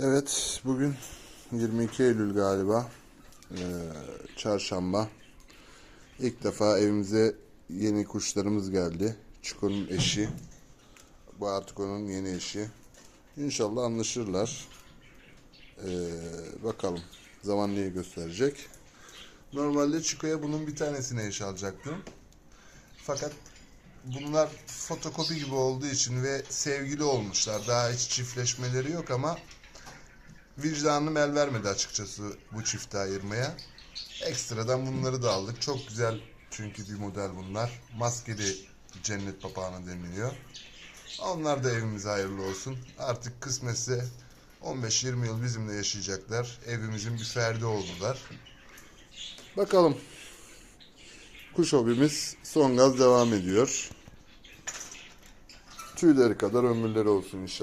Evet, bugün 22 Eylül galiba. Ee, çarşamba. İlk defa evimize yeni kuşlarımız geldi. Çiko'nun eşi. Bu artık onun yeni eşi. İnşallah anlaşırlar. Ee, bakalım. Zaman neyi gösterecek. Normalde Çiko'ya bunun bir tanesine eş alacaktım. Fakat bunlar fotokopi gibi olduğu için ve sevgili olmuşlar. Daha hiç çiftleşmeleri yok ama vicdanım el vermedi açıkçası bu çifti ayırmaya. Ekstradan bunları da aldık. Çok güzel çünkü bir model bunlar. Maskeli cennet papağanı deniliyor. Onlar da evimize hayırlı olsun. Artık kısmetse 15-20 yıl bizimle yaşayacaklar. Evimizin bir ferdi oldular. Bakalım. Kuş hobimiz son gaz devam ediyor. Tüyleri kadar ömürleri olsun inşallah.